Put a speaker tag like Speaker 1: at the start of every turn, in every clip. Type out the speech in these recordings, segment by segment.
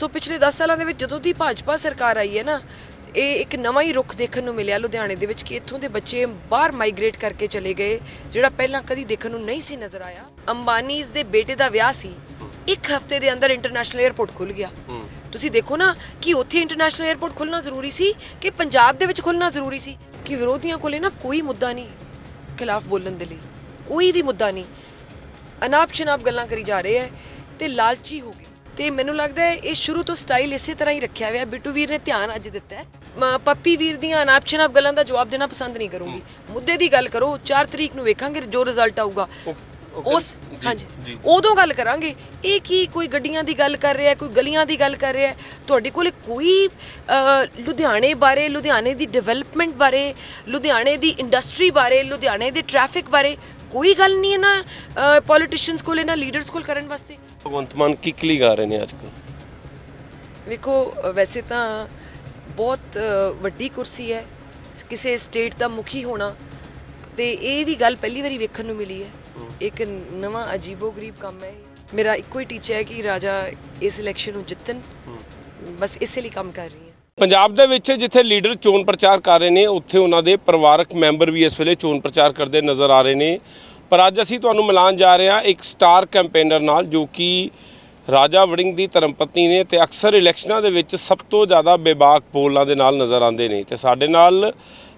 Speaker 1: ਸੋ ਪਿਛਲੇ 10 ਸਾਲਾਂ ਦੇ ਵਿੱਚ ਜਦੋਂ ਦੀ ਭਾਜਪਾ ਸਰਕਾਰ ਆਈ ਹੈ ਨਾ ਇਹ ਇੱਕ ਨਵਾਂ ਹੀ ਰੁਖ ਦੇਖਣ ਨੂੰ ਮਿਲਿਆ ਲੁਧਿਆਣੇ ਦੇ ਵਿੱਚ ਕਿ ਇੱਥੋਂ ਦੇ ਬੱਚੇ ਬਾਹਰ ਮਾਈਗ੍ਰੇਟ ਕਰਕੇ ਚਲੇ ਗਏ ਜਿਹੜਾ ਪਹਿਲਾਂ ਕਦੀ ਦੇਖਣ ਨੂੰ ਨਹੀਂ ਸੀ ਨਜ਼ਰ ਆਇਆ। ਅੰਬਾਨੀਜ਼ ਦੇ ਬੇਟੇ ਦਾ ਵਿਆਹ ਸੀ ਇੱਕ ਹਫ਼ਤੇ ਦੇ ਅੰਦਰ ਇੰਟਰਨੈਸ਼ਨਲ 에ਅਰਪੋਰਟ ਖੁੱਲ ਗਿਆ ਤੁਸੀਂ ਦੇਖੋ ਨਾ ਕਿ ਉੱਥੇ ਇੰਟਰਨੈਸ਼ਨਲ 에ਅਰਪੋਰਟ ਖੁੱਲਣਾ ਜ਼ਰੂਰੀ ਸੀ ਕਿ ਪੰਜਾਬ ਦੇ ਵਿੱਚ ਖੁੱਲਣਾ ਜ਼ਰੂਰੀ ਸੀ ਕਿ ਵਿਰੋਧੀਆਂ ਕੋਲੇ ਨਾ ਕੋਈ ਮੁੱਦਾ ਨਹੀਂ ਖਿਲਾਫ ਬੋਲਣ ਦੇ ਲਈ ਕੋਈ ਵੀ ਮੁੱਦਾ ਨਹੀਂ। ਅਨਾਪ ਸ਼ਨਾਪ ਗੱਲਾਂ ਕਰੀ ਜਾ ਰਹੇ ਹੈ ਤੇ ਲਾਲਚੀ ਹੋ ਗਏ। ਤੇ ਮੈਨੂੰ ਲੱਗਦਾ ਹੈ ਇਹ ਸ਼ੁਰੂ ਤੋਂ ਸਟਾਈਲ ਇਸੇ ਤਰ੍ਹਾਂ ਹੀ ਰੱਖਿਆ ਹੋਇਆ ਬਿੱਟੂ ਵੀਰ ਨੇ ਧਿਆਨ ਅੱਜ ਦਿੱਤਾ ਹੈ। ਮ- ਪੱਪੀ ਵੀਰ ਦੀਆਂ ਅਨਾਪ ਸ਼ਨਾਪ ਗੱਲਾਂ ਦਾ ਜਵਾਬ ਦੇਣਾ ਪਸੰਦ ਨਹੀਂ ਕਰੂੰਗੀ। ਮੁੱਦੇ ਦੀ ਗੱਲ ਕਰੋ 4 ਤਰੀਕ ਨੂੰ ਵੇਖਾਂਗੇ ਜੋ ਰਿਜ਼ਲਟ ਆਊਗਾ। ਉਸ ਹਾਂਜੀ। ਉਦੋਂ ਗੱਲ ਕਰਾਂਗੇ। ਇਹ ਕੀ ਕੋਈ ਗੱਡੀਆਂ ਦੀ ਗੱਲ ਕਰ ਰਿਹਾ ਕੋਈ ਗਲੀਆਂ ਦੀ ਗੱਲ ਕਰ ਰਿਹਾ। ਤੁਹਾਡੇ ਕੋਲੇ ਕੋਈ ਲੁਧਿਆਣੇ ਬਾਰੇ ਲੁਧਿਆਣੇ ਦੀ ਡਿਵੈਲਪਮੈਂਟ ਬਾਰੇ ਲੁਧਿਆਣੇ ਦੀ ਇੰਡਸਟਰੀ ਬਾਰੇ ਲੁਧਿਆਣੇ ਦੇ ਟ੍ਰੈਫਿਕ ਬਾਰੇ ਕੋਈ ਗੱਲ ਨਹੀਂ ਹੈ ਨਾ ਪੋਲੀਟੀਸ਼ੀਅਨਸ ਕੋਲ ਨਾ ਲੀਡਰਸ ਕੋਲ ਕਰਨ ਵਾਸਤੇ?
Speaker 2: ਭਗਵੰਤ ਮਾਨ ਕਿਕਲੀ ਗਾ ਰਹੇ ਨੇ ਅੱਜ ਕੱਲ੍ਹ
Speaker 1: ਵੇਖੋ ਵੈਸੇ ਤਾਂ ਬਹੁਤ ਵੱਡੀ ਕੁਰਸੀ ਹੈ। ਕਿਸੇ ਸਟੇਟ ਦਾ ਮੁਖੀ ਹੋਣਾ। ਤੇ ਇਹ ਵੀ ਗੱਲ ਪਹਿਲੀ ਵਾਰੀ ਵੇਖਣ ਨੂੰ ਮਿਲੀ ਹੈ। ਇੱਕ ਨਵਾਂ ਅਜੀਬੋ-ਗਰੀਬ ਕੰਮ ਹੈ। ਮੇਰਾ ਇੱਕੋ ਹੀ ਟੀਚਾ ਹੈ ਕਿ ਰਾਜਾ ਇਸ ਇਲੈਕਸ਼ਨ ਨੂੰ ਜਿੱਤਣ। ਬਸ ਇਸੇ ਲਈ ਕੰਮ ਕਰ ਰਹੀ ਹਾਂ।
Speaker 2: ਪੰਜਾਬ ਦੇ ਵਿੱਚ ਜਿੱਥੇ ਲੀਡਰ ਚੋਣ ਪ੍ਰਚਾਰ ਕਰ ਰਹੇ ਨੇ ਉੱਥੇ ਉਹਨਾਂ ਦੇ ਪਰਿਵਾਰਕ ਮੈਂਬਰ ਵੀ ਇਸ ਵੇਲੇ ਚੋਣ ਪ੍ਰਚਾਰ ਕਰਦੇ ਨਜ਼ਰ ਆ ਰਹੇ ਨੇ। ਪਰ ਅੱਜ ਅਸੀਂ ਤੁਹਾਨੂੰ ਮਿਲਾਨ ਜਾ ਰਹੇ ਹਾਂ ਇੱਕ ਸਟਾਰ ਕੈਂਪੇਨਰ ਨਾਲ ਜੋ ਕਿ ਰਾਜਾ ਵੜਿੰਗ ਦੀ ਧਰਮਪਤਨੀ ਨੇ ਤੇ ਅਕਸਰ ਇਲੈਕਸ਼ਨਾਂ ਦੇ ਵਿੱਚ ਸਭ ਤੋਂ ਜ਼ਿਆਦਾ ਬੇਬਾਕ ਬੋਲਾਂ ਦੇ ਨਾਲ ਨਜ਼ਰ ਆਉਂਦੇ ਨੇ। ਤੇ ਸਾਡੇ ਨਾਲ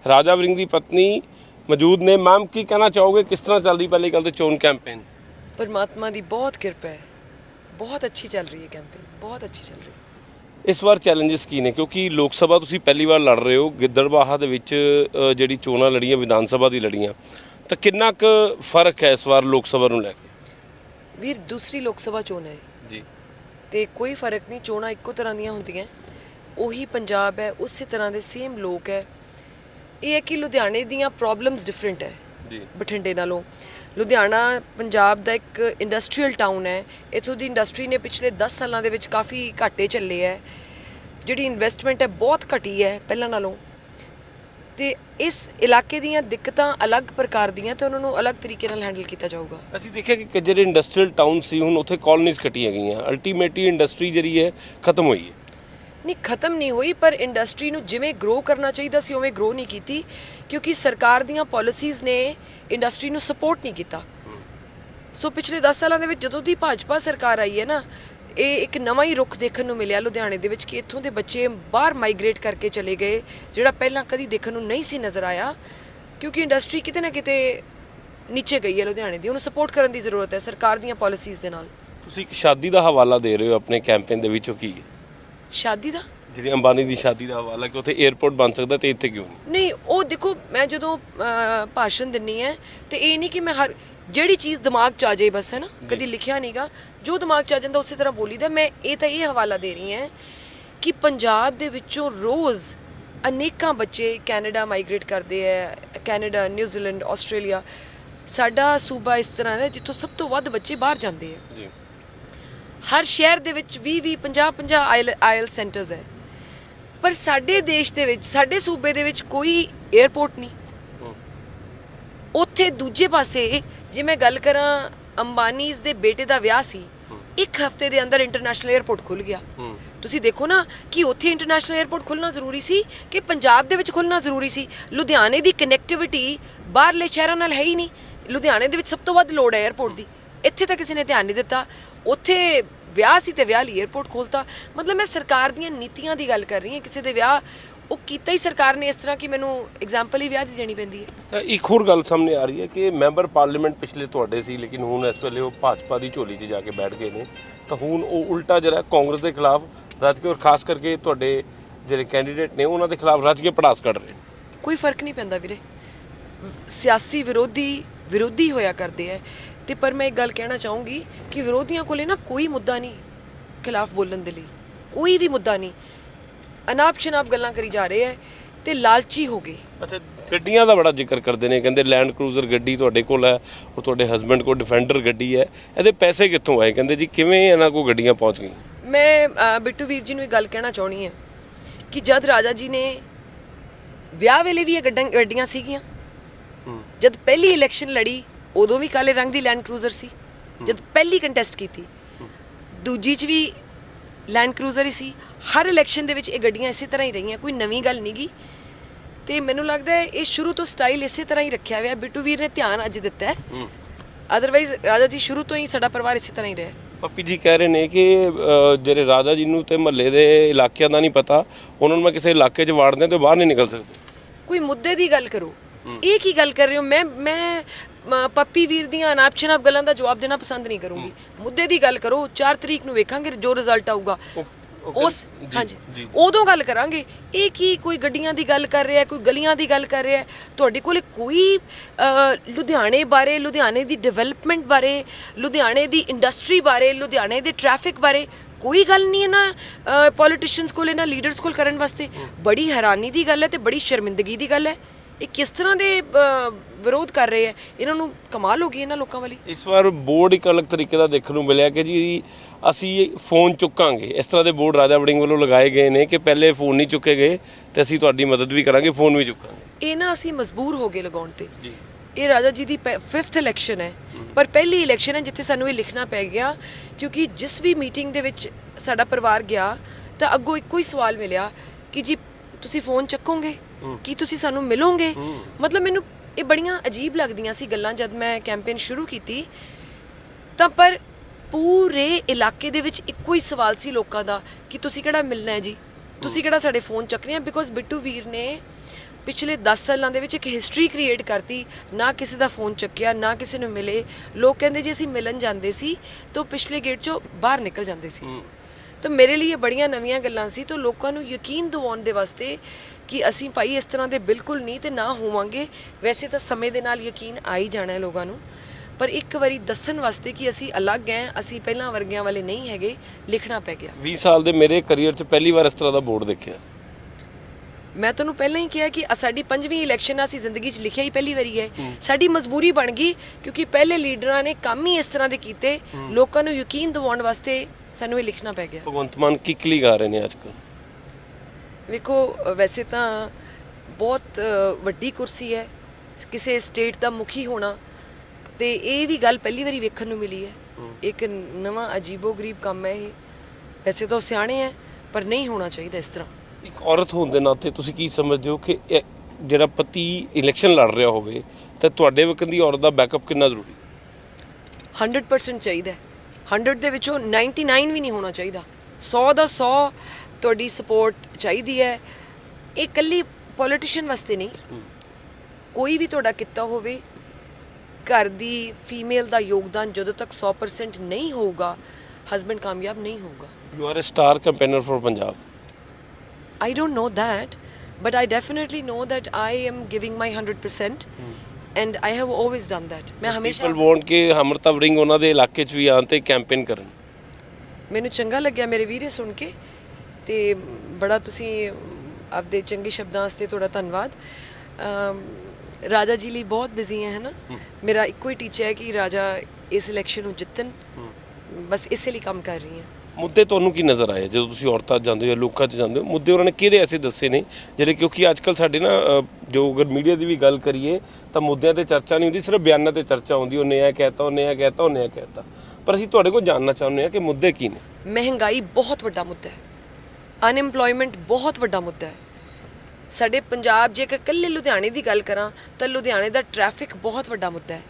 Speaker 2: ਰਾਜਾ ਵੜਿੰਗ ਦੀ ਪਤਨੀ ਮੌਜੂਦ ਨੇ। ਮੈਮ ਕੀ ਕਹਿਣਾ ਚਾਹੋਗੇ? ਕਿਸ ਤਰ੍ਹਾਂ ਚੱਲਦੀ ਪਹਿਲੀ ਗੱਲ ਤੇ ਚੋਣ ਕੈਂਪੇਨ?
Speaker 1: ਪਰਮਾਤਮਾ ਦੀ ਬਹੁਤ ਕਿਰਪਾ ਹੈ। ਬਹੁਤ ਅੱਛੀ ਚੱਲ ਰਹੀ ਹੈ ਕੈਂਪੇਨ। ਬਹੁਤ ਅੱਛੀ ਚੱਲ ਰਹੀ ਹੈ।
Speaker 2: ਇਸ ਵਾਰ ਚੈਲੰਜਸ ਕੀ ਨੇ? ਕਿਉਂਕਿ ਲੋਕ ਸਭਾ ਤੁਸੀਂ ਪਹਿਲੀ ਵਾਰ ਲੜ ਰਹੇ ਹੋ ਗਿੱਦੜਬਾਹਾ ਦੇ ਵਿੱਚ ਅ, ਜਿਹੜੀ ਚੋਣਾਂ ਲੜੀਆਂ ਵਿਧਾਨ ਸਭਾ ਦੀ ਲੜੀਆਂ। ਤਾਂ ਕਿੰਨਾ ਕੁ ਫ਼ਰਕ ਹੈ ਇਸ ਵਾਰ ਲੋਕ ਸਭਾ ਨੂੰ ਲੈ ਕੇ?
Speaker 1: ਵੀਰ ਦੂਸਰੀ ਲੋਕ ਸਭਾ ਚੋਣ ਹੈ।
Speaker 2: ਜੀ।
Speaker 1: ਤੇ ਕੋਈ ਫ਼ਰਕ ਨਹੀਂ ਚੋਣਾਂ ਇੱਕੋ ਤਰ੍ਹਾਂ ਦੀਆਂ ਹੁੰਦੀਆਂ। ਉਹੀ ਪੰਜਾਬ ਹੈ ਉਸੇ ਤਰ੍ਹਾਂ ਦੇ ਸੇਮ ਲੋਕ ਹੈ। ਇਹ ਹੈ ਕਿ ਲੁਧਿਆਣੇ ਦੀਆਂ ਪ੍ਰੋਬਲਮਸ ਡਿਫਰੈਂਟ ਹੈ
Speaker 2: ਜੀ।
Speaker 1: ਬਠਿੰਡੇ ਨਾਲੋਂ। ਲੁਧਿਆਣਾ ਪੰਜਾਬ ਦਾ ਇੱਕ ਇੰਡਸਟਰੀਅਲ ਟਾਊਨ ਹੈ। ਇਥੋਂ ਦੀ ਇੰਡਸਟਰੀ ਨੇ ਪਿਛਲੇ 10 ਸਾਲਾਂ ਦੇ ਵਿੱਚ ਕਾਫੀ ਘਾਟੇ ਚੱਲੇ ਹੈ। ਜਿਹੜੀ ਇਨਵੈਸਟਮੈਂਟ ਹੈ ਬਹੁਤ ਘਟੀ ਹੈ ਪਹਿਲਾਂ ਨਾਲੋਂ। ਤੇ ਇਸ ਇਲਾਕੇ ਦੀਆਂ ਦਿੱਕਤਾਂ ਅਲੱਗ ਪ੍ਰਕਾਰ ਦੀਆਂ ਤੇ ਉਹਨਾਂ ਨੂੰ ਅਲੱਗ ਤਰੀਕੇ ਨਾਲ ਹੈਂਡਲ ਕੀਤਾ ਜਾਊਗਾ।
Speaker 2: ਅਸੀਂ ਦੇਖਿਆ ਕਿ ਜਿਹੜੇ ਇੰਡਸਟਰੀਅਲ ਟਾਊਨ ਸੀ ਹੁਣ ਉੱਥੇ ਕਾਲੋਨੀਜ਼ ਕੱਟੀਆਂ ਗਈਆਂ। ਅਲਟੀਮੇਟਲੀ ਇੰਡਸਟਰੀ ਜਿਹੜੀ ਹੈ ਖਤਮ ਹੋਈ ਹੈ।
Speaker 1: ਨਹੀਂ, ਖਤਮ ਨਹੀਂ ਹੋਈ, ਪਰ ਇੰਡਸਟਰੀ ਨੂੰ ਜਿਵੇਂ ਗਰੋ ਕਰਨਾ ਚਾਹੀਦਾ ਸੀ, ਉਵੇਂ ਗਰੋ ਨਹੀਂ ਕੀਤੀ, ਕਿਉਂਕਿ ਸਰਕਾਰ ਦੀਆਂ ਪਾਲਿਸੀਜ਼ ਨੇ ਇੰਡਸਟਰੀ ਨੂੰ ਸਪੋਰਟ ਨਹੀਂ ਕੀਤਾ। ਸੋ ਪਿਛਲੇ 10 ਸਾਲਾਂ ਦੇ ਵਿੱਚ ਜਦੋਂ ਦੀ ਭਾਜਪਾ ਸਰਕਾਰ ਆਈ ਹੈ ਨਾ, ਇਹ ਇੱਕ ਨਵਾਂ ਹੀ ਰੁਖ ਦੇਖਣ ਨੂੰ ਮਿਲਿਆ ਲੁਧਿਆਣੇ ਦੇ ਵਿੱਚ ਕਿ ਇੱਥੋਂ ਦੇ ਬੱਚੇ ਬਾਹਰ ਮਾਈਗ੍ਰੇਟ ਕਰਕੇ ਚਲੇ ਗਏ, ਜਿਹੜਾ ਪਹਿਲਾਂ ਕਦੀ ਦੇਖਣ ਨੂੰ ਨਹੀਂ ਸੀ ਨਜ਼ਰ ਆਇਆ, ਕਿਉਂਕਿ ਇੰਡਸਟਰੀ ਕਿਤੇ ਨਾ ਕਿਤੇ ਨੀਚੇ ਗਈ ਹੈ ਲੁਧਿਆਣੇ ਦੀ, ਉਹਨੂੰ ਸਪੋਰਟ ਕਰਨ ਦੀ ਜ਼ਰੂਰਤ ਹੈ ਸਰਕਾਰ ਦੀਆਂ ਪਾਲਿਸੀਜ਼ ਦੇ ਨਾਲ।
Speaker 2: ਤੁਸੀਂ ਇੱਕ ਸ਼ਾਦੀ ਦਾ ਹਵਾਲਾ ਦੇ ਰਹੇ ਹੋ ਆਪਣੇ ਕੈਂਪੇਨ ਦੇ ਵਿੱਚੋਂ ਕੀ?
Speaker 1: ਸ਼ਾਦੀ ਦਾ?
Speaker 2: ਜਿਹੜੀ ਅੰਬਾਨੀ ਦੀ ਸ਼ਾਦੀ ਦਾ ਹਵਾਲਾ ਕਿ ਉੱਥੇ 에ਅਰਪੋਰਟ ਬਣ ਸਕਦਾ ਤੇ ਇੱਥੇ ਕਿਉਂ? ਨਹੀਂ
Speaker 1: ਨਹੀਂ ਉਹ ਦੇਖੋ ਮੈਂ ਜਦੋਂ ਅਹ, ਭਾਸ਼ਣ ਦਿੰਨੀ ਹੈ ਤੇ ਇਹ ਨਹੀਂ ਕਿ ਮੈਂ ਹਰ ਜਿਹੜੀ ਚੀਜ਼ ਦਿਮਾਗ 'ਚ ਆ ਜਾਏ ਬਸ ਹੈ ਨਾ ਕਦੀ ਲਿਖਿਆ ਨਹੀਂਗਾ ਜੋ ਦਿਮਾਗ 'ਚ ਆ ਜਾਂਦਾ ਉਸੇ ਤਰ੍ਹਾਂ ਬੋਲੀਦਾ। ਮੈਂ ਇਹ ਤਾਂ ਇਹ ਹਵਾਲਾ ਦੇ ਰਹੀ ਹਾਂ ਕਿ ਪੰਜਾਬ ਦੇ ਵਿੱਚੋਂ ਰੋਜ਼ ਅਨੇਕਾਂ ਬੱਚੇ ਕੈਨੇਡਾ ਮਾਈਗ੍ਰੇਟ ਕਰਦੇ ਹੈ ਕੈਨੇਡਾ ਨਿਊਜ਼ੀਲੈਂਡ ਆਸਟ੍ਰੇਲੀਆ ਸਾਡਾ ਸੂਬਾ ਇਸ ਤਰ੍ਹਾਂ ਹੈ ਜਿੱਥੋਂ ਸਭ ਤੋਂ ਵੱਧ ਬੱਚੇ ਬਾਹਰ ਜਾਂਦੇ ਹੈ
Speaker 2: ਜੀ।
Speaker 1: ਹਰ ਸ਼ਹਿਰ ਦੇ ਵਿੱਚ 20 20 50 50 ਆਇਲ ਆਇਲ ਸੈਂਟਰਸ ਹੈ। ਪਰ ਸਾਡੇ ਦੇਸ਼ ਦੇ ਵਿੱਚ, ਸਾਡੇ ਸੂਬੇ ਦੇ ਵਿੱਚ ਕੋਈ 에어ਪੋਰਟ ਨਹੀਂ। ਉੱਥੇ ਦੂਜੇ ਪਾਸੇ, ਜੇ ਮੈਂ ਗੱਲ ਕਰਾਂ ਅੰਬਾਨੀਜ਼ ਦੇ ਬੇਟੇ ਦਾ ਵਿਆਹ ਸੀ, ਇੱਕ ਹਫ਼ਤੇ ਦੇ ਅੰਦਰ ਇੰਟਰਨੈਸ਼ਨਲ 에어ਪੋਰਟ ਖੁੱਲ ਗਿਆ। ਤੁਸੀਂ ਦੇਖੋ ਨਾ ਕਿ ਉੱਥੇ ਇੰਟਰਨੈਸ਼ਨਲ 에어ਪੋਰਟ ਖੁੱਲਣਾ ਜ਼ਰੂਰੀ ਸੀ ਕਿ ਪੰਜਾਬ ਦੇ ਵਿੱਚ ਖੁੱਲਣਾ ਜ਼ਰੂਰੀ ਸੀ? ਲੁਧਿਆਣੇ ਦੀ ਕਨੈਕਟੀਵਿਟੀ ਬਾਹਰਲੇ ਸ਼ਹਿਰਾਂ ਨਾਲ ਹੈ ਹੀ ਨਹੀਂ। ਲੁਧਿਆਣੇ ਦੇ ਵਿੱਚ ਸਭ ਤੋਂ ਵੱਧ ਲੋੜ ਹੈ 에어ਪੋਰਟ ਦੀ। ਇੱਥੇ ਤਾਂ ਕਿਸੇ ਨੇ ਧਿਆਨ ਨਹੀਂ ਦਿੱਤਾ। ਉੱਥੇ ਵਿਆਹ ਸੀ ਤੇ ਵਿਆਹ ਲਈ 에ਅਰਪੋਰਟ ਖੋਲਤਾ। ਮਤਲਬ ਮੈਂ ਸਰਕਾਰ ਦੀਆਂ ਨੀਤੀਆਂ ਦੀ ਗੱਲ ਕਰ ਰਹੀ ਹਾਂ ਕਿਸੇ ਦੇ ਵਿਆਹ ਉਹ ਕੀਤਾ ਹੀ ਸਰਕਾਰ ਨੇ ਇਸ ਤਰ੍ਹਾਂ ਕਿ ਮੈਨੂੰ ਐਗਜ਼ਾਮਪਲ ਹੀ ਵਿਆਹ ਦੀ ਦੇਣੀ ਪੈਂਦੀ ਹੈ।
Speaker 2: ਇੱਕ ਹੋਰ ਗੱਲ ਸਾਹਮਣੇ ਆ ਰਹੀ ਹੈ ਕਿ ਮੈਂਬਰ ਪਾਰਲੀਮੈਂਟ ਪਿਛਲੇ ਤੁਹਾਡੇ ਸੀ ਲੇਕਿਨ ਹੁਣ ਇਸ ਵੇਲੇ ਉਹ ਭਾਜਪਾ ਦੀ ਝੋਲੀ 'ਚ ਜਾ ਕੇ ਬੈਠ ਗਏ ਨੇ। ਤਾਂ ਹੁਣ ਉਹ ਉਲਟਾ ਜਿਹੜਾ ਕਾਂਗਰਸ ਦੇ ਖਿਲਾਫ ਰੱਜ ਕੇ ਔਰ ਖਾਸ ਕਰਕੇ ਤੁਹਾਡੇ ਜਿਹੜੇ ਕੈਂਡੀਡੇਟ ਨੇ ਉਹਨਾਂ ਦੇ ਖਿਲਾਫ ਰੱਜ ਕੇ ਪੜਾਸ ਕੱਢ ਰਹੇ
Speaker 1: ਕੋਈ ਫ਼ਰਕ ਨਹੀਂ ਪੈਂਦਾ ਵੀਰੇ। ਸਿਆਸੀ ਵਿਰੋਧੀ ਵਿਰੋਧੀ ਹੋਇਆ ਕਰਦੇ ਐ ਤੇ ਪਰ ਮੈਂ ਇੱਕ ਗੱਲ ਕਹਿਣਾ ਚਾਹੂੰਗੀ ਕਿ ਵਿਰੋਧੀਆਂ ਕੋਲੇ ਨਾ ਕੋਈ ਮੁੱਦਾ ਨਹੀਂ ਖਿਲਾਫ ਬੋਲਣ ਦੇ ਲਈ। ਕੋਈ ਵੀ ਮੁੱਦਾ ਨਹੀਂ। ਅਨਾਪ ਸ਼ਨਾਪ ਗੱਲਾਂ ਕਰੀ ਜਾ ਰਹੇ ਐ ਤੇ ਲਾਲਚੀ ਹੋ ਗਏ।
Speaker 2: ਅੱਛਾ ਗੱਡੀਆਂ ਦਾ ਬੜਾ ਜ਼ਿਕਰ ਕਰਦੇ ਨੇ ਕਹਿੰਦੇ ਲੈਂਡ ਕਰੂਜ਼ਰ ਗੱਡੀ ਤੁਹਾਡੇ ਕੋਲ ਹੈ ਉਹ ਤੁਹਾਡੇ ਹਸਬੰਡ ਕੋਲ ਡਿਫੈਂਡਰ ਗੱਡੀ ਹੈ ਇਹਦੇ ਪੈਸੇ ਕਿੱਥੋਂ ਆਏ? ਕਹਿੰਦੇ ਜੀ ਕਿਵੇਂ ਇਹਨਾਂ ਕੋਲ ਗੱਡੀਆਂ ਪਹੁੰਚ ਗਈਆਂ?
Speaker 1: ਮੈਂ ਬਿੱਟੂ ਵੀਰ ਜੀ ਨੂੰ ਇਹ ਗੱਲ ਕਹਿਣਾ ਚਾਹਣੀ ਹੈ ਕਿ ਜਦ ਰਾਜਾ ਜੀ ਨੇ ਵਿਆਹ ਵੇਲੇ ਵੀ ਇਹ ਗੱਡਾਂ ਗੱਡੀਆਂ ਸੀਗੀਆਂ ਜਦ ਪਹਿਲੀ ਇਲੈਕਸ਼ਨ ਲੜੀ ਉਦੋਂ ਵੀ ਕਾਲੇ ਰੰਗ ਦੀ ਲੈਂਡ ਕਰੂਜ਼ਰ ਸੀ ਜਦ ਪਹਿਲੀ ਕੰਟੈਸਟ ਕੀਤੀ। ਦੂਜੀ 'ਚ ਵੀ ਲੈਂਡ ਕਰੂਜ਼ਰ ਹੀ ਸੀ। ਹਰ ਇਲੈਕਸ਼ਨ ਦੇ ਵਿੱਚ ਇਹ ਗੱਡੀਆਂ ਇਸੇ ਤਰ੍ਹਾਂ ਹੀ ਰਹੀਆਂ ਕੋਈ ਨਵੀਂ ਗੱਲ ਨਹੀਂਗੀ ਤੇ ਮੈਨੂੰ ਲੱਗਦਾ ਹੈ ਇਹ ਸ਼ੁਰੂ ਤੋਂ ਸਟਾਈਲ ਇਸੇ ਤਰ੍ਹਾਂ ਹੀ ਰੱਖਿਆ ਹੋਇਆ ਬਿੱਟੂ ਵੀਰ ਨੇ ਧਿਆਨ ਅੱਜ ਦਿੱਤਾ ਹੈ। ਅਦਰਵਾਈਜ਼ ਰਾਜਾ ਜੀ ਸ਼ੁਰੂ ਤੋਂ ਹੀ ਸਾਡਾ ਪਰਿਵਾਰ ਇਸੇ ਤਰ੍ਹਾਂ ਹੀ ਰਿਹਾ
Speaker 2: ਪੱਪੀ ਜੀ ਕਹਿ ਰਹੇ ਨੇ ਕਿ ਜਿਹੜੇ ਰਾਜਾ ਜੀ ਨੂੰ ਤੇ ਮਹੱਲੇ ਦੇ ਇਲਾਕਿਆਂ ਦਾ ਨਹੀਂ ਪਤਾ ਉਹਨਾਂ ਨੂੰ ਮੈਂ ਕਿਸੇ ਇਲਾਕੇ 'ਚ ਵਾੜ ਦਿਆਂ ਤੇ ਬਾਹਰ ਨਹੀਂ ਨਿਕਲ ਸਕਦੇ।
Speaker 1: ਕੋਈ ਮੁੱਦੇ ਦੀ ਗੱਲ ਕਰੋ। ਇਹ ਕੀ ਗੱਲ ਕਰ ਰਹੇ ਹੋ? ਮੈਂ ਮੈਂ ਮ, ਪੱਪੀ ਵੀਰ ਦੀਆਂ ਅਨਾਪ ਸ਼ਨਾਪ ਗੱਲਾਂ ਦਾ ਜਵਾਬ ਦੇਣਾ ਪਸੰਦ ਨਹੀਂ ਕਰੂੰਗੀ। ਮੁੱਦੇ ਦੀ ਗੱਲ ਕਰੋ 4 ਤਰੀਕ ਨੂੰ ਵੇਖਾਂਗੇ ਜੋ ਰਿਜ਼ਲਟ ਆਊਗਾ।
Speaker 2: ਉਹ
Speaker 1: ਉਸ
Speaker 2: ਜੀ,
Speaker 1: ਹਾਂਜੀ।
Speaker 2: ਜੀ।
Speaker 1: ਉਦੋਂ ਗੱਲ ਕਰਾਂਗੇ ਇਹ ਕੀ ਕੋਈ ਗੱਡੀਆਂ ਦੀ ਗੱਲ ਕਰ ਰਿਹਾ ਕੋਈ ਗਲੀਆਂ ਦੀ ਗੱਲ ਕਰ ਰਿਹਾ? ਤੁਹਾਡੇ ਕੋਲੇ ਕੋਈ ਅ, ਲੁਧਿਆਣੇ ਬਾਰੇ ਲੁਧਿਆਣੇ ਦੀ ਡਿਵੈਲਪਮੈਂਟ ਬਾਰੇ ਲੁਧਿਆਣੇ ਦੀ ਇੰਡਸਟਰੀ ਬਾਰੇ ਲੁਧਿਆਣੇ ਦੇ ਟ੍ਰੈਫਿਕ ਬਾਰੇ ਕੋਈ ਗੱਲ ਨਹੀਂ ਹੈ ਨਾ ਪੋਲੀਟੀਸ਼ੀਅਨਸ ਕੋਲ ਇਹਨਾਂ ਲੀਡਰਸ ਕੋਲ ਕਰਨ ਵਾਸਤੇ? ਬੜੀ ਹੈਰਾਨੀ ਦੀ ਗੱਲ ਹੈ ਤੇ ਬੜੀ ਸ਼ਰਮਿੰਦਗੀ ਦੀ ਗੱਲ ਹੈ। ਇਹ ਕਿਸ ਤਰ੍ਹਾਂ ਦੇ ਵਿਰੋਧ ਕਰ ਰਹੇ ਹੈ? ਇਹਨਾਂ ਨੂੰ ਕਮਾਲ ਹੋ ਗਈ ਇਹਨਾਂ ਲੋਕਾਂ ਵਾਲੀ।
Speaker 2: ਇਸ ਵਾਰ ਬੋਰਡ ਇੱਕ ਅਲੱਗ ਤਰੀਕੇ ਦਾ ਦੇਖਣ ਨੂੰ ਮਿਲਿਆ ਕਿ ਜੀ ਅਸੀਂ ਫੋਨ ਚੁੱਕਾਂਗੇ। ਇਸ ਤਰ੍ਹਾਂ ਦੇ ਬੋਰਡ ਰਾਜਾ ਵੜਿੰਗ ਵੱਲੋਂ ਲਗਾਏ ਗਏ ਨੇ ਕਿ ਪਹਿਲੇ ਫੋਨ ਨਹੀਂ ਚੁੱਕੇ ਗਏ ਤੇ ਅਸੀਂ ਤੁਹਾਡੀ ਮਦਦ ਵੀ ਕਰਾਂਗੇ ਫੋਨ ਵੀ ਚੁੱਕਾਂਗੇ।
Speaker 1: ਇਹ ਨਾ ਅਸੀਂ ਮਜਬੂਰ ਹੋ ਗਏ ਲਗਾਉਣ ਤੇ।
Speaker 2: ਜੀ।
Speaker 1: ਇਹ ਰਾਜਾ ਜੀ ਦੀ 5th ਇਲੈਕਸ਼ਨ ਹੈ। ਪਰ ਪਹਿਲੀ ਇਲੈਕਸ਼ਨ ਹੈ ਜਿੱਥੇ ਸਾਨੂੰ ਇਹ ਲਿਖਣਾ ਪੈ ਗਿਆ ਕਿਉਂਕਿ ਜਿਸ ਵੀ ਮੀਟਿੰਗ ਦੇ ਵਿੱਚ ਸਾਡਾ ਪਰਿਵਾਰ ਗਿਆ ਤਾਂ ਅੱਗੋਂ ਇੱਕੋ ਹੀ ਸਵਾਲ ਮਿਲਿਆ ਕਿ ਜੀ ਤੁਸੀਂ ਫੋਨ ਚੱਕੋਗੇ? ਕੀ ਤੁਸੀਂ ਸਾਨੂੰ ਮਿਲੋਗੇ? ਮਤਲਬ ਮੈਨੂੰ ਇਹ ਬੜੀਆਂ ਅਜੀਬ ਲੱਗਦੀਆਂ ਸੀ ਗੱਲਾਂ ਜਦ ਮੈਂ ਕੈਂਪੇਨ ਸ਼ੁਰੂ ਕੀਤੀ। ਤਾਂ ਪਰ ਪੂਰੇ ਇਲਾਕੇ ਦੇ ਵਿੱਚ ਇੱਕੋ ਹੀ ਸਵਾਲ ਸੀ ਲੋਕਾਂ ਦਾ ਕਿ ਤੁਸੀਂ ਕਿਹੜਾ ਮਿਲਣਾ ਹੈ ਜੀ? ਤੁਸੀਂ ਕਿਹੜਾ ਸਾਡੇ ਫੋਨ ਚੱਕਣੇ ਆ? ਬਿਕੋਜ਼ ਬਿੱਟੂ ਵੀਰ ਨੇ ਪਿਛਲੇ 10 ਸਾਲਾਂ ਦੇ ਵਿੱਚ ਇੱਕ ਹਿਸਟਰੀ ਕ੍ਰੀਏਟ ਕਰਤੀ। ਨਾ ਕਿਸੇ ਦਾ ਫੋਨ ਚੱਕਿਆ ਨਾ ਕਿਸੇ ਨੂੰ ਮਿਲੇ। ਲੋਕ ਕਹਿੰਦੇ ਜੀ ਅਸੀਂ ਮਿਲਣ ਜਾਂਦੇ ਸੀ ਤਾਂ ਪਿਛਲੇ ਗੇਟ ਚੋਂ ਬਾਹਰ ਨਿਕਲ ਜਾਂਦੇ ਸੀ। ਤਾਂ ਮੇਰੇ ਲਈ ਇਹ ਬੜੀਆਂ ਨਵੀਆਂ ਗੱਲਾਂ ਸੀ ਤਾਂ ਲੋਕਾਂ ਨੂੰ ਯਕੀਨ ਦਿਵਾਉਣ ਦੇ ਵਾਸਤੇ ਕਿ ਅਸੀਂ ਭਾਈ ਇਸ ਤਰ੍ਹਾਂ ਦੇ ਬਿਲਕੁਲ ਨਹੀਂ ਤੇ ਨਾ ਹੋਵਾਂਗੇ। ਵੈਸੇ ਤਾਂ ਸਮੇਂ ਦੇ ਨਾਲ ਯਕੀਨ ਆ ਹੀ ਜਾਣਾ ਹੈ ਲੋਕਾਂ ਨੂੰ। ਪਰ ਇੱਕ ਵਾਰੀ ਦੱਸਣ ਵਾਸਤੇ ਕਿ ਅਸੀਂ ਅਲੱਗ ਹੈ ਅਸੀਂ ਪਹਿਲਾਂ ਵਰਗਿਆਂ ਵਾਲੇ ਨਹੀਂ ਹੈਗੇ ਲਿਖਣਾ ਪੈ ਗਿਆ।
Speaker 2: 20 ਸਾਲ ਦੇ ਮੇਰੇ ਕੈਰੀਅਰ 'ਚ ਪਹਿਲੀ ਵਾਰ ਇਸ ਤਰ੍ਹਾਂ ਦਾ ਬੋਰਡ ਦੇਖਿਆ।
Speaker 1: ਮੈਂ ਤੁਹਾਨੂੰ ਪਹਿਲਾਂ ਹੀ ਕਿਹਾ ਕਿ ਸਾਡੀ ਪੰਜਵੀਂ ਇਲੈਕਸ਼ਨ ਆ ਅਸੀਂ ਜ਼ਿੰਦਗੀ 'ਚ ਲਿਖਿਆ ਹੀ ਪਹਿਲੀ ਵਾਰੀ ਹੈ। ਸਾਡੀ ਮਜਬੂਰੀ ਬਣ ਗਈ ਕਿਉਂਕਿ ਪਹਿਲੇ ਲੀਡਰਾਂ ਨੇ ਕੰਮ ਹੀ ਇਸ ਤਰ੍ਹਾਂ ਦੇ ਕੀਤੇ। ਲੋਕਾਂ ਨੂੰ ਯਕੀਨ ਦਿਵਾਉਣ ਵਾਸਤੇ ਸਾਨੂੰ ਇਹ ਲਿਖਣਾ ਪੈ ਗਿਆ।
Speaker 2: ਭਗਵੰਤ ਮਾਨ ਕਿੱਕਲੀ ਗਾ ਰਹੇ ਨੇ ਅੱਜਕੱਲ
Speaker 1: ਵੇਖੋ ਵੈਸੇ ਤਾਂ ਬਹੁਤ ਵੱਡੀ ਕੁਰਸੀ ਹੈ। ਕਿਸੇ ਸਟੇਟ ਦਾ ਮੁਖੀ ਹੋਣਾ। ਤੇ ਇਹ ਵੀ ਗੱਲ ਪਹਿਲੀ ਵਾਰੀ ਵੇਖਣ ਨੂੰ ਮਿਲੀ ਹੈ। ਇੱਕ ਨਵਾਂ ਅਜੀਬੋ-ਗਰੀਬ ਕੰਮ ਹੈ ਇਹ। ਵੈਸੇ ਤਾਂ ਸਿਆਣੇ ਹੈ ਪਰ ਨਹੀਂ ਹੋਣਾ ਚਾਹੀਦਾ ਇਸ ਤਰ੍ਹਾਂ।
Speaker 2: ਇੱਕ ਔਰਤ ਹੋਣ ਦੇ ਨਾਤੇ ਤੁਸੀਂ ਕੀ ਸਮਝਦੇ ਹੋ ਕਿ ਜਿਹੜਾ ਪਤੀ ਇਲੈਕਸ਼ਨ ਲੜ ਰਿਹਾ ਹੋਵੇ ਤਾਂ ਤੁਹਾਡੇ ਵਕਨ ਦੀ ਔਰਤ ਦਾ ਬੈਕਅਪ ਕਿੰਨਾ ਜ਼ਰੂਰੀ
Speaker 1: 100% ਚਾਹੀਦਾ ਹੈ। 100 ਦੇ ਵਿੱਚੋਂ 99 ਵੀ ਨਹੀਂ ਹੋਣਾ ਚਾਹੀਦਾ। 100 ਦਾ 100 ਤੁਹਾਡੀ ਸਪੋਰਟ ਚਾਹੀਦੀ ਹੈ। ਇਹ ਇਕੱਲੀ ਪੋਲੀਟੀਸ਼ੀਅਨ ਵਾਸਤੇ ਨਹੀਂ। ਕੋਈ ਵੀ ਤੁਹਾਡਾ ਕਿੱਤਾ ਹੋਵੇ ਘਰ ਦੀ ਫੀਮੇਲ ਦਾ ਯੋਗਦਾਨ ਜਦੋਂ ਤੱਕ 100% ਨਹੀਂ ਹੋਊਗਾ ਹਸਬੰਡ ਕਾਮਯਾਬ ਨਹੀਂ ਹੋਊਗਾ।
Speaker 2: You are a star campaigner for Punjab
Speaker 1: I don't know that, but I definitely know that I am giving my 100% and I have always done that. ਮੈਂ ਹਮੇਸ਼ਾ
Speaker 2: ਪੀਪਲ ਵਾਂਟ ਕਿ ਅਮਰਤਾ ਵੜਿੰਗ ਉਹਨਾਂ ਦੇ ਇਲਾਕੇ 'ਚ ਵੀ ਆਉਣ ਤੇ ਕੈਂਪੇਨ ਕਰਨ।
Speaker 1: ਮੈਨੂੰ ਚੰਗਾ ਲੱਗਿਆ ਮੇਰੇ ਵੀਰੇ ਸੁਣ ਕੇ। ਤੇ ਬੜਾ ਤੁਸੀਂ ਆਪਦੇ ਚੰਗੇ ਸ਼ਬਦਾਂ ਵਾਸਤੇ ਤੁਹਾਡਾ ਧੰਨਵਾਦ। ਰਾਜਾ ਜੀ ਲਈ ਬਹੁਤ ਬਿਜ਼ੀ ਹੈ ਹਨਾ ਮੇਰਾ ਇੱਕੋ ਹੀ ਟੀਚਾ ਹੈ ਕਿ ਰਾਜਾ ਇਸ ਇਲੈਕਸ਼ਨ ਨੂੰ ਜਿੱਤਣ। ਬਸ ਇਸੇ ਲਈ ਕੰਮ ਕਰ ਰਹੀ ਹਾਂ।
Speaker 2: ਮੁੱਦੇ ਤੁਹਾਨੂੰ ਕੀ ਨਜ਼ਰ ਆਏ? ਜਦੋਂ ਤੁਸੀਂ ਔਰਤਾਂ ਜਾਂਦੇ ਹੋ ਜਾਂ ਲੋਕਾਂ 'ਚ ਜਾਂਦੇ ਹੋ ਮੁੱਦੇ ਉਹਨਾਂ ਨੇ ਕਿਹੜੇ ਐਸੇ ਦੱਸੇ ਨੇ ਜਿਹੜੇ ਕਿਉਂਕਿ ਅੱਜਕੱਲ ਸਾਡੇ ਨਾ ਜੋ ਅਗਰ ਮੀਡੀਆ ਦੀ ਵੀ ਗੱਲ ਕਰੀਏ ਤਾਂ ਮੁੱਦਿਆਂ ਤੇ ਚਰਚਾ ਨਹੀਂ ਹੁੰਦੀ ਸਿਰਫ ਬਿਆਨਾਂ ਤੇ ਚਰਚਾ ਹੁੰਦੀ ਉਹਨੇ ਇਹ ਕਹਿਤਾ ਉਹਨੇ ਇਹ ਕਹਿਤਾ ਉਹਨੇ ਇਹ ਕਹਿਤਾ। ਪਰ ਅਸੀਂ ਤੁਹਾਡੇ ਕੋਲ ਜਾਣਨਾ ਚਾਹੁੰਦੇ ਹਾਂ ਕਿ ਮੁੱਦੇ ਕੀ ਨੇ?
Speaker 1: ਮਹਿੰਗਾਈ ਬਹੁਤ ਵੱਡਾ ਮੁੱਦਾ ਹੈ। ਅਨਐਮਪਲੋਇਮੈਂਟ ਬਹੁਤ ਵੱਡਾ ਮੁੱਦਾ ਹੈ। ਸਾਡੇ ਪੰਜਾਬ ਜੇ ਇਕੱਲੇ ਲੁਧਿਆਣੇ ਦੀ ਗੱਲ ਕਰਾਂ, ਤਾਂ ਲੁਧਿਆਣੇ ਦਾ ਟ੍ਰੈਫਿਕ ਬਹੁਤ ਵੱਡਾ ਮੁੱਦਾ ਹੈ।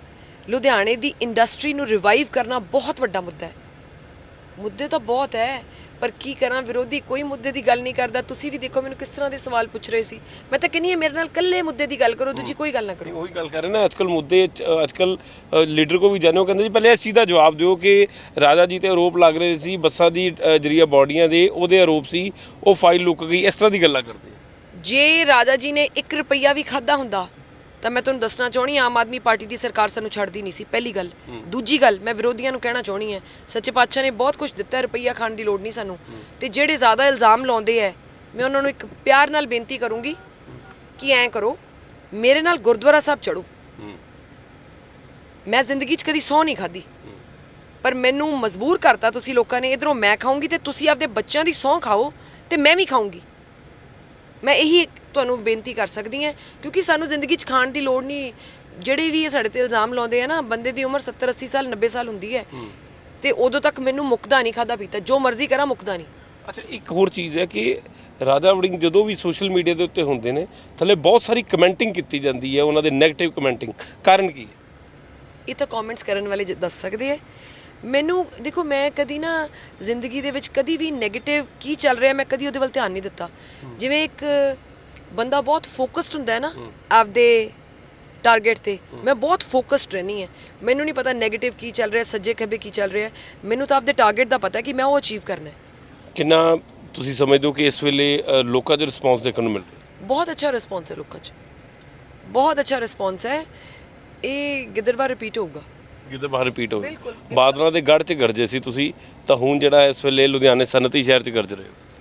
Speaker 1: ਲੁਧਿਆਣੇ ਦੀ ਇੰਡਸਟਰੀ ਨੂੰ ਰਿਵਾਈਵ ਕਰਨਾ ਬਹੁਤ ਵੱਡਾ ਮੁੱਦਾ ਹੈ। ਮੁੱਦੇ ਤਾਂ ਬਹੁਤ ਹੈ ਪਰ ਕੀ ਕਰਾਂ? ਵਿਰੋਧੀ ਕੋਈ ਮੁੱਦੇ ਦੀ ਗੱਲ ਨਹੀਂ ਕਰਦਾ। ਤੁਸੀਂ ਵੀ ਦੇਖੋ ਮੈਨੂੰ ਕਿਸ ਤਰ੍ਹਾਂ ਦੇ ਸਵਾਲ ਪੁੱਛ ਰਹੇ ਸੀ। ਮੈਂ ਤਾਂ ਕਹਿੰਨੀ ਹਾਂ ਮੇਰੇ ਨਾਲ ਇਕੱਲੇ ਮੁੱਦੇ ਦੀ ਗੱਲ ਕਰੋ ਦੂਜੀ ਕੋਈ ਗੱਲ ਨਾ ਕਰੋ।
Speaker 2: ਉਹੀ ਗੱਲ ਕਰ ਰਹੇ ਨਾ ਅੱਜਕੱਲ ਮੁੱਦੇ ਅੱਜਕੱਲ ਲੀਡਰ ਕੋ ਵੀ ਜਾਣੇ ਕਹਿੰਦੇ ਜੀ ਪਹਿਲੇ ਸਿੱਧਾ ਜਵਾਬ ਦਿਓ ਕਿ ਰਾਜਾ ਜੀ ਤੇ ਆਰੋਪ ਲੱਗ ਰਹੇ ਸੀ ਬੱਸਾਂ ਦੀ ਜਿਹੜੀਆਂ ਬਾਡੀਆਂ ਦੇ ਉਹਦੇ ਆਰੋਪ ਸੀ ਉਹ ਫਾਈਲ ਲੁੱਕ ਗਈ ਇਸ ਤਰ੍ਹਾਂ ਦੀ ਗੱਲਾਂ ਕਰਦੇ।
Speaker 1: ਜੇ ਰਾਜਾ ਜੀ ਨੇ 1 ਰੁਪਈਆ ਵੀ ਖਾਦਾ ਹੁੰਦਾ ਤਾਂ ਮੈਂ ਤੁਹਾਨੂੰ ਦੱਸਣਾ ਚਾਹਣੀ ਆਮ ਆਦਮੀ ਪਾਰਟੀ ਦੀ ਸਰਕਾਰ ਸਾਨੂੰ ਛੱਡਦੀ ਨਹੀਂ ਸੀ, ਪਹਿਲੀ ਗੱਲ। ਦੂਜੀ ਗੱਲ, ਮੈਂ ਵਿਰੋਧੀਆਂ ਨੂੰ ਕਹਿਣਾ ਚਾਹਣੀ ਹੈ, ਸੱਚੇ ਪਾਤਸ਼ਾਹ ਨੇ ਬਹੁਤ ਕੁਝ ਦਿੱਤਾ, ਰੁਪਈਆ ਖਾਣ ਦੀ ਲੋੜ ਨਹੀਂ ਸਾਨੂੰ। ਤੇ ਜਿਹੜੇ ਜ਼ਿਆਦਾ ਇਲਜ਼ਾਮ ਲਾਉਂਦੇ ਐ, ਮੈਂ ਉਹਨਾਂ ਨੂੰ ਇੱਕ ਪਿਆਰ ਨਾਲ ਬੇਨਤੀ ਕਰੂੰਗੀ ਕਿ ਐਂ ਕਰੋ, ਮੇਰੇ ਨਾਲ ਗੁਰਦੁਆਰਾ ਸਾਹਿਬ ਚੜੋ ਮੈਂ ਜ਼ਿੰਦਗੀ 'ਚ ਕਦੀ ਸੌ ਨਹੀਂ ਖਾਦੀ ਪਰ ਮੈਨੂੰ ਮਜਬੂਰ ਕਰਤਾ ਤੁਸੀਂ ਲੋਕਾਂ ਨੇ, ਇਧਰੋਂ ਮੈਂ ਖਾਊਂਗੀ ਤੇ ਤੁਸੀਂ ਆਪਦੇ ਬੱਚਿਆਂ ਦੀ ਸੌ ਖਾਓ ਤੇ ਮੈਂ ਵੀ ਖਾਊਂਗੀ। ਮੈਂ ਇਹੀ ਤੁਹਾਨੂੰ ਬੇਨਤੀ ਕਰ ਸਕਦੀ ਹਾਂ ਕਿਉਂਕਿ ਸਾਨੂੰ ਜ਼ਿੰਦਗੀ 'ਚ ਖਾਣ ਦੀ ਲੋੜ ਨਹੀਂ। ਜਿਹੜੇ ਵੀ ਇਹ ਸਾਡੇ ਤੇ ਇਲਜ਼ਾਮ ਲਾਉਂਦੇ ਆ ਨਾ ਬੰਦੇ ਦੀ ਉਮਰ 70 80 ਸਾਲ 90 ਸਾਲ ਹੁੰਦੀ ਹੈ। ਤੇ ਉਦੋਂ ਤੱਕ ਮੈਨੂੰ ਮੁੱਕਦਾ ਨਹੀਂ ਖਾਦਾ ਪੀਤਾ ਜੋ ਮਰਜ਼ੀ ਕਰਾਂ ਮੁੱਕਦਾ ਨਹੀਂ।
Speaker 2: ਅੱਛਾ ਇੱਕ ਹੋਰ ਚੀਜ਼ ਹੈ ਕਿ ਰਾਜਾ ਵੜਿੰਗ ਜਦੋਂ ਵੀ ਸੋਸ਼ਲ ਮੀਡੀਆ ਦੇ ਉੱਤੇ ਹੁੰਦੇ ਨੇ ਥੱਲੇ ਬਹੁਤ ਸਾਰੀ ਕਮੈਂਟਿੰਗ ਕੀਤੀ ਜਾਂਦੀ ਹੈ ਉਹਨਾਂ ਦੇ 네ਗੇਟਿਵ ਕਮੈਂਟਿੰਗ। ਕਾਰਨ ਕੀ ਹੈ?
Speaker 1: ਇਹ ਤਾਂ ਕਮੈਂਟਸ ਕਰਨ ਵਾਲੇ ਦੱਸ ਸਕਦੇ ਹੈ। ਮੈਨੂੰ ਦੇਖੋ ਮੈਂ ਕਦੀ ਨਾ ਜ਼ਿੰਦਗੀ ਦੇ ਵਿੱਚ ਕਦੀ ਵੀ 네ਗੇਟਿਵ ਕੀ ਚੱਲ ਰਿਹਾ ਮੈਂ ਕਦੀ ਉਹਦੇ ਵੱਲ ਧਿਆਨ ਨਹੀਂ ਦਿੱਤਾ। ਜਿਵੇਂ ਇੱਕ ਬੰਦਾ ਬਹੁਤ ਫੋਕਸਡ ਹੁੰਦਾ ਹੈ ਨਾ ਆਪਦੇ ਟਾਰਗੇਟ ਤੇ। ਮੈਂ ਬਹੁਤ ਫੋਕਸਡ ਰਹਿਣੀ ਹੈ। ਮੈਨੂੰ ਨਹੀਂ ਪਤਾ 네ਗੇਟਿਵ ਕੀ ਚੱਲ ਰਿਹਾ ਸੱਜੇ ਖੱਬੇ ਕੀ ਚੱਲ ਰਿਹਾ। ਮੈਨੂੰ ਤਾਂ ਆਪਦੇ ਟਾਰਗੇਟ ਦਾ ਪਤਾ ਕਿ ਮੈਂ ਉਹ ਅਚੀਵ ਕਰਨਾ ਹੈ।
Speaker 2: ਕਿੰਨਾ ਤੁਸੀਂ ਸਮਝਦੇ ਹੋ ਕਿ ਇਸ ਵੇਲੇ ਅ, ਲੋਕਾਂ ਦੇ ਰਿਸਪੌਂਸ ਦੇਖਣ ਨੂੰ ਮਿਲ ਰਿਹਾ
Speaker 1: ਬਹੁਤ ਅੱਛਾ ਰਿਸਪੌਂਸ ਹੈ ਲੋਕਾਂ 'ਚ। ਬਹੁਤ ਅੱਛਾ ਰਿਸਪੌਂਸ ਹੈ। ਇਹ ਗਿੱਦੜਵਾ ਰਿਪੀਟ ਹੋਊਗਾ।
Speaker 2: ਕਿਤੇ ਬਾਹਰ ਰਿਪੀਟ ਹੋਵੇ ਬਾਦਲਾਂ ਦੇ ਗੜ੍ਹ 'ਚ ਗਰਜੇ ਸੀ ਤੁਸੀਂ ਤਾਂ ਹੁਣ ਜਿਹੜਾ ਇਸ ਵੇਲੇ ਲੁਧਿਆਣੇ ਸਨਅਤੀ ਸ਼ਹਿਰ 'ਚ ਗਰਜ ਰਹੇ ਹੋ।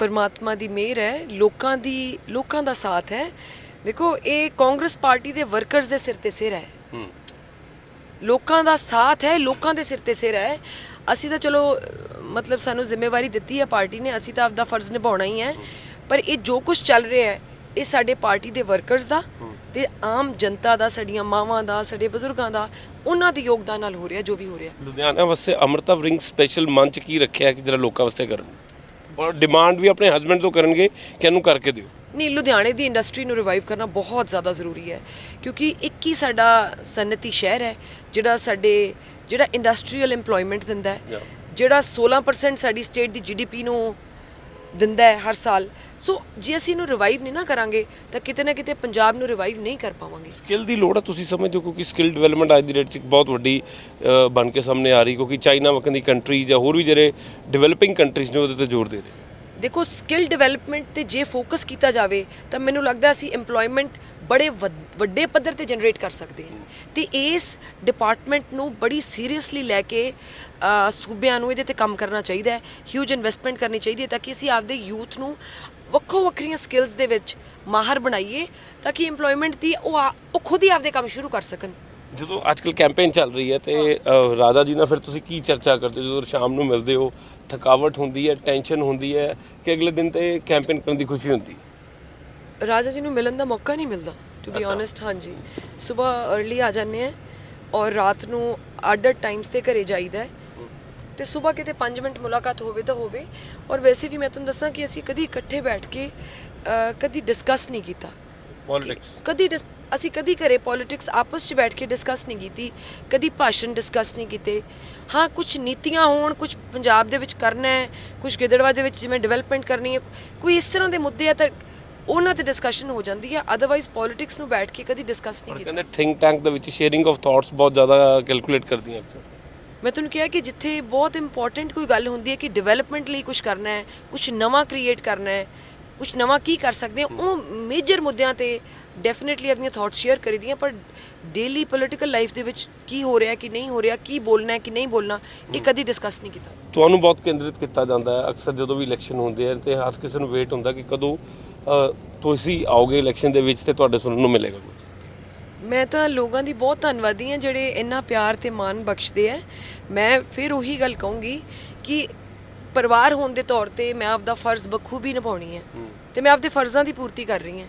Speaker 1: ਪਰਮਾਤਮਾ ਦੀ ਮਿਹਰ ਹੈ ਲੋਕਾਂ ਦੀ ਲੋਕਾਂ ਦਾ ਸਾਥ ਹੈ। ਦੇਖੋ ਇਹ ਕਾਂਗਰਸ ਪਾਰਟੀ ਦੇ ਵਰਕਰਸ ਦੇ ਸਿਰ ਤੇ ਸਿਰ ਹੈ। ਲੋਕਾਂ ਦਾ ਸਾਥ ਹੈ ਲੋਕਾਂ ਦੇ ਸਿਰ ਤੇ ਸਿਰ ਹੈ। ਅਸੀਂ ਤਾਂ ਚਲੋ ਮਤਲਬ ਸਾਨੂੰ ਜ਼ਿੰਮੇਵਾਰੀ ਦਿੱਤੀ ਹੈ ਪਾਰਟੀ ਨੇ ਅਸੀਂ ਤਾਂ ਆਪਦਾ ਫਰਜ਼ ਨਿਭਾਉਣਾ ਹੀ ਹੈ। ਪਰ ਇਹ ਜੋ ਕੁਝ ਚੱਲ ਰਿਹਾ ਹੈ ਇਹ ਸਾਡੇ ਪਾਰਟੀ ਦੇ ਵਰਕਰਸ ਦਾ ਤੇ ਆਮ ਜਨਤਾ ਦਾ ਸਾਡੀਆਂ ਮਾਵਾਂ ਦਾ ਸਾਡੇ ਬਜ਼ੁਰਗਾਂ ਦਾ ਉਹਨਾਂ ਦੇ ਯੋਗਦਾਨ ਨਾਲ ਹੋ ਰਿਹਾ ਜੋ ਵੀ ਹੋ ਰਿਹਾ।
Speaker 2: ਲੁਧਿਆਣਾ ਵਾਸਤੇ ਅਮਰਤਾ ਰਿੰਗ ਸਪੈਸ਼ਲ ਮੰਚ ਕੀ ਰੱਖਿਆ ਕਿ ਜਿਹੜਾ ਲੋਕਾਂ ਵਾਸਤੇ ਕਰਨ? ਔਰ ਡਿਮਾਂਡ ਵੀ ਆਪਣੇ ਹਸਬੰਡ ਤੋਂ ਕਰਨਗੇ ਕਿ ਇਹਨੂੰ ਕਰਕੇ ਦਿਓ
Speaker 1: ਨਹੀਂ ਲੁਧਿਆਣੇ ਦੀ ਇੰਡਸਟਰੀ ਨੂੰ ਰਿਵਾਈਵ ਕਰਨਾ ਬਹੁਤ ਜ਼ਿਆਦਾ ਜ਼ਰੂਰੀ ਹੈ ਕਿਉਂਕਿ ਇੱਕ ਹੀ ਸਾਡਾ ਸਨਅਤੀ ਸ਼ਹਿਰ ਹੈ ਜਿਹੜਾ ਸਾਡੇ ਜਿਹੜਾ ਇੰਡਸਟਰੀਅਲ ਏਮਪਲੋਇਮੈਂਟ ਦਿੰਦਾ ਹੈ. ਜਿਹੜਾ 16% ਸਾਡੀ ਸਟੇਟ ਦੀ ਜੀਡੀਪੀ ਨੂੰ ਦਿੰਦਾ ਹੈ ਹਰ ਸਾਲ ਸੋ ਜੇ ਅਸੀਂ ਇਹਨੂੰ ਰਿਵਾਈਵ ਨਹੀਂ ਨਾ ਕਰਾਂਗੇ ਤਾਂ ਕਿਤੇ ਨਾ ਕਿਤੇ ਪੰਜਾਬ ਨੂੰ ਰਿਵਾਈਵ ਨਹੀਂ ਕਰ ਪਾਵਾਂਗੇ।
Speaker 2: ਸਕਿੱਲ ਦੀ ਲੋੜ ਹੈ ਤੁਸੀਂ ਸਮਝਦੇ ਹੋ ਕਿਉਂਕਿ ਸਕਿੱਲ ਡਿਵੈਲਪਮੈਂਟ ਅੱਜ ਦੀ ਡੇਟ 'ਚ ਇੱਕ ਬਹੁਤ ਵੱਡੀ ਬਣ ਕੇ ਸਾਹਮਣੇ ਆ ਰਹੀ ਕਿਉਂਕਿ ਚਾਈਨਾ ਵਕਨ ਦੀ ਕੰਟਰੀ ਜਾਂ ਹੋਰ ਵੀ ਜਿਹੜੇ ਡਿਵੈਲਪਿੰਗ ਕੰਟਰੀਜ਼ ਨੇ ਉਹਦੇ ਤੇ ਜ਼ੋਰ ਦੇ ਰਹੇ
Speaker 1: ਦੇਖੋ ਸਕਿੱਲ ਡਿਵੈਲਪਮੈਂਟ ਤੇ ਜੇ ਫੋਕਸ ਕੀਤਾ ਜਾਵੇ ਤਾਂ ਮੈਨੂੰ ਲੱਗਦਾ ਅਸੀਂ EMPLOYMENT ਬੜੇ ਵੱਡ- ਪੱਧਰ ਤੇ ਜਨਰੇਟ ਕਰ ਸਕਦੇ ਹਾਂ। ਤੇ ਇਸ ਡਿਪਾਰਟਮੈਂਟ ਨੂੰ ਬੜੀ ਸੀਰੀਅਸਲੀ ਲੈ ਕੇ ਸੂਬਿਆਂ ਨੂੰ ਇਹਦੇ ਤੇ ਕੰਮ ਕਰਨਾ ਚਾਹੀਦਾ ਹੈ ਹਿਊਜ ਇਨਵੈਸਟਮੈਂਟ ਕਰਨੀ ਚਾਹੀਦੀ ਹੈ ਤਾਂ ਕਿ ਅਸੀਂ ਆਪਦੇ ਯੂਥ ਨੂੰ ਵੱਖੋ ਵੱਖਰੀਆਂ ਸਕਿੱਲਸ ਦੇ ਵਿੱਚ ਮਾਹਰ ਬਣਾਈਏ ਤਾਂ ਕਿ EMPLOYMENT ਦੀ ਉਹ ਆ- ਉਹ ਖੁਦ ਹੀ ਆਪਦੇ ਕੰਮ ਸ਼ੁਰੂ ਕਰ ਸਕਣ।
Speaker 2: ਜਦੋਂ ਅੱਜਕੱਲ ਕੈਂਪੇਨ ਚੱਲ ਰਹੀ ਹੈ ਤੇ ਰਾਧਾ ਜੀ ਨਾਲ ਫਿਰ ਤੁਸੀਂ ਕੀ ਚਰਚਾ ਕਰਦੇ ਹੋ? ਜਦੋਂ ਸ਼ਾਮ ਨੂੰ ਮਿਲਦੇ ਹੋ ਥਕਾਵਟ ਹੁੰਦੀ ਹੈ ਟੈਨਸ਼ਨ ਹੁੰਦੀ ਹੈ ਕਿ ਅਗਲੇ ਦਿਨ ਤੇ ਕੈਂਪੇਨ ਕਰਨ ਦੀ ਖੁਸ਼ੀ ਹੁੰਦੀ ਹੈ?
Speaker 1: ਰਾਜਾ ਜੀ ਨੂੰ ਮਿਲਣ ਦਾ ਮੌਕਾ ਨਹੀਂ ਮਿਲਦਾ ਟੂ ਬੀ ਓਨੈਸਟ ਹਾਂਜੀ। ਸਵੇਰ अर्ਲੀ ਆ ਜਾਂਦੇ ਆ ਔਰ ਰਾਤ ਨੂੰ ਅੱਡ ਅੱਡ ਟਾਈਮਸ ਤੇ ਘਰੇ ਜਾਈਦਾ ਹੈ। ਤੇ ਸਵੇਰ ਕਿਤੇ 5 ਮਿੰਟ ਮੁਲਾਕਾਤ ਹੋਵੇ ਤਾਂ ਹੋਵੇ। ਔਰ ਵੈਸੇ ਵੀ ਮੈਂ ਤੁਹਾਨੂੰ ਦੱਸਾਂ ਕਿ ਅਸੀਂ ਕਦੀ ਇਕੱਠੇ ਬੈਠ ਕੇ ਕਦੀ ਡਿਸਕਸ ਨਹੀਂ ਕੀਤਾ।
Speaker 2: ਪੋਲਿਟਿਕਸ
Speaker 1: ਕਦੀ ਅਸੀਂ ਕਦੀ ਘਰੇ ਪੋਲਿਟਿਕਸ ਆਪਸ 'ਚ ਬੈਠ ਕੇ ਡਿਸਕਸ ਨਹੀਂ ਕੀਤੀ। ਕਦੀ ਭਾਸ਼ਣ ਡਿਸਕਸ ਨਹੀਂ ਕੀਤੇ। ਹਾਂ ਕੁਝ ਨੀਤੀਆਂ ਹੋਣ ਕੁਝ ਪੰਜਾਬ ਦੇ ਵਿੱਚ ਕਰਨਾ ਹੈ ਕੁਝ ਗਿੱਦੜਵਾ ਦੇ ਵਿੱਚ ਜਿਵੇਂ ਡਿਵੈਲਪਮੈਂਟ ਕਰਨੀ ਹੈ। ਕੋਈ ਇਸ ਤਰ੍ਹਾਂ ਦੇ ਮੁੱਦੇ ਆ ਤਾਂ ਉਹਨਾਂ ਤੇ ਡਿਸਕਸ਼ਨ ਹੋ ਜਾਂਦੀ ਹੈ ਅਦਰਵਾਈਜ਼ ਪੋਲਿਟਿਕਸ ਨੂੰ ਬੈਠ ਕੇ ਕਦੀ ਡਿਸਕਸ ਨਹੀਂ ਕੀਤਾ।
Speaker 2: ਕਹਿੰਦੇ ਥਿੰਕ ਟੈਂਕ ਦੇ ਵਿੱਚ ਸ਼ੇਅਰਿੰਗ ਆਫ ਥਾਟਸ ਬਹੁਤ ਜ਼ਿਆਦਾ ਕੈਲਕੂਲੇਟ ਕਰਦੀਆਂ ਅਕਸਰ।
Speaker 1: ਮੈਂ ਤੁਹਾਨੂੰ ਕਿਹਾ ਕਿ ਜਿੱਥੇ ਬਹੁਤ ਇੰਪੋਰਟੈਂਟ ਕੋਈ ਗੱਲ ਹੁੰਦੀ ਹੈ ਕਿ ਡਿਵੈਲਪਮੈਂਟ ਲਈ ਕੁਝ ਕਰਨਾ ਹੈ ਕੁਝ ਨਵਾਂ ਕ੍ਰੀਏਟ ਕਰਨਾ ਹੈ ਕੁਝ ਨਵਾਂ ਕੀ ਕਰ ਸਕਦੇ ਹਾਂ ਉਹ ਮੇਜਰ ਮੁੱਦਿਆਂ ਤੇ ਡੈਫੀਨਿਟਲੀ ਆਪਣੀਆਂ ਥਾਟਸ ਸ਼ੇਅਰ ਕਰੀਦੀਆਂ ਪਰ ਡੇਲੀ ਪੋਲਿਟੀਕਲ ਲਾਈਫ ਦੇ ਵਿੱਚ ਕੀ ਹੋ ਰਿਹਾ ਕੀ ਨਹੀਂ ਹੋ ਰਿਹਾ ਕੀ ਬੋਲਣਾ ਹੈ ਕੀ ਨਹੀਂ ਬੋਲਣਾ ਇਹ ਕਦੀ ਡਿਸਕਸ ਨਹੀਂ ਕੀਤਾ।
Speaker 2: ਤੁਹਾਨੂੰ ਬਹੁਤ ਕੇਂਦਰਿਤ ਕੀਤਾ ਜਾਂਦਾ ਹੈ। ਅਕਸਰ ਜਦੋਂ ਵੀ ਇਲੈਕਸ਼ਨ ਹੁੰਦੇ ਆ ਤੇ ਹਰ ਕਿਸੇ ਨੂੰ ਵੇਟ ਹੁੰਦਾ ਕਿ ਕਦੋਂ ਤੁਸੀਂ ਆਓਗੇ ਇਲੈਕਸ਼ਨ ਦੇ ਵਿੱਚ ਤੇ ਤੁਹਾਡੇ ਸੁਣਨ ਨੂੰ ਮਿਲੇਗਾ
Speaker 1: ਮੈਂ ਤਾਂ ਲੋਕਾਂ ਦੀ ਬਹੁਤ ਧੰਨਵਾਦੀ ਹਾਂ ਜਿਹੜੇ ਇੰਨਾ ਪਿਆਰ ਤੇ ਮਾਣ ਬਖਸ਼ਦੇ ਆ। ਮੈਂ ਫਿਰ ਉਹੀ ਗੱਲ ਕਹੂੰਗੀ ਕਿ ਪਰਿਵਾਰ ਹੋਣ ਦੇ ਤੌਰ ਤੇ ਮੈਂ ਆਪਦਾ ਫਰਜ਼ ਬਖੂਬੀ ਨਿਭਾਉਣੀ ਹੈ ਤੇ ਮੈਂ ਆਪਦੇ ਫਰਜ਼ਾਂ ਦੀ ਪੂਰਤੀ ਕਰ ਰਹੀ ਹਾਂ।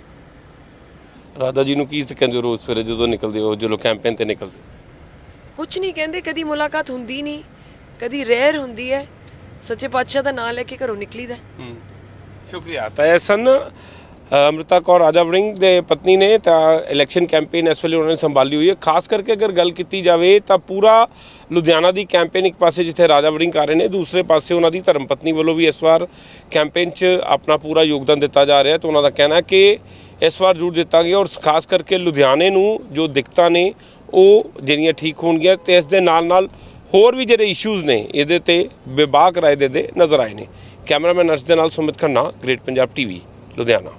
Speaker 2: ਰਾਧਾ ਜੀ ਨੂੰ ਕੀ ਕਹਿੰਦੇ ਹੋ ਰੋਜ਼ ਸਵੇਰੇ ਜਦੋਂ ਨਿਕਲਦੇ ਹੋ ਜਦੋਂ ਕੈਂਪੇਨ ਤੇ ਨਿਕਲਦੇ
Speaker 1: ਕੁਝ ਨਹੀਂ ਕਹਿੰਦੇ ਕਦੀ ਮੁਲਾਕਾਤ ਹੁੰਦੀ ਨਹੀਂ ਕਦੀ ਰੇਅਰ ਹੁੰਦੀ ਹੈ। ਸੱਚੇ ਪਾਤਸ਼ਾਹ ਦਾ ਨਾਮ ਲੈ ਕੇ ਘਰੋਂ ਨਿਕਲੀਦਾ।
Speaker 2: ਹੂੰ। ਸ਼ੁਕਰੀਆ। ਤਾਂ ਇਹ ਸਨ ਅ, ਅੰਮ੍ਰਿਤਾ ਕੌਰ ਰਾਜਾ ਵੜਿੰਗ ਦੇ ਪਤਨੀ ਨੇ ਤਾਂ ਇਲੈਕਸ਼ਨ ਕੈਂਪੇਨ ਇਸ ਵੇਲੇ ਉਹਨਾਂ ਨੇ ਸੰਭਾਲੀ ਹੋਈ ਹੈ। ਖਾਸ ਕਰਕੇ ਅਗਰ ਗੱਲ ਕੀਤੀ ਜਾਵੇ ਤਾਂ ਪੂਰਾ ਲੁਧਿਆਣਾ ਦੀ ਕੈਂਪੇਨ ਇੱਕ ਪਾਸੇ ਜਿੱਥੇ ਰਾਜਾ ਵੜਿੰਗ ਕਰ ਰਹੇ ਨੇ, ਦੂਸਰੇ ਪਾਸੇ ਉਹਨਾਂ ਦੀ ਧਰਮ ਪਤਨੀ ਵੱਲੋਂ ਵੀ ਇਸ ਵਾਰ ਕੈਂਪੇਨ 'ਚ ਆਪਣਾ ਪੂਰਾ ਯੋਗਦਾਨ ਦਿੱਤਾ ਜਾ ਰਿਹਾ ਤਾਂ ਉਹਨਾਂ ਦਾ ਕਹਿਣਾ ਕਿ ਇਸ ਵਾਰ ਜ਼ਰੂਰ ਦਿੱਤਾ ਗਿਆ ਔਰ ਖਾਸ ਕਰਕੇ ਲੁਧਿਆਣੇ ਨੂੰ ਜੋ ਦਿੱਕਤਾਂ ਨੇ, ਉਹ ਜਿਹੜੀਆਂ ਠੀਕ ਹੋਣਗੀਆਂ ਤੇ ਇਸ ਦੇ ਨਾਲ ਨਾਲ ਹੋਰ ਵੀ ਜਿਹੜੇ ਇਸ਼ੂਜ਼ ਨੇ, ਇਹਦੇ ਤੇ ਵਿਭਾਗ ਰਾਏ ਦੇ ਦੇ ਨਜ਼ਰ ਆਏ ਨੇ। ਕੈਮਰਾਮੈਨ ਅਰਸ਼ ਦੇ ਨਾਲ ਸੁਮਿਤ ਖੰਨਾ ਗ੍ਰੇਟ ਪੰਜਾਬ ਟੀਵੀ ਲੁਧਿਆਣਾ।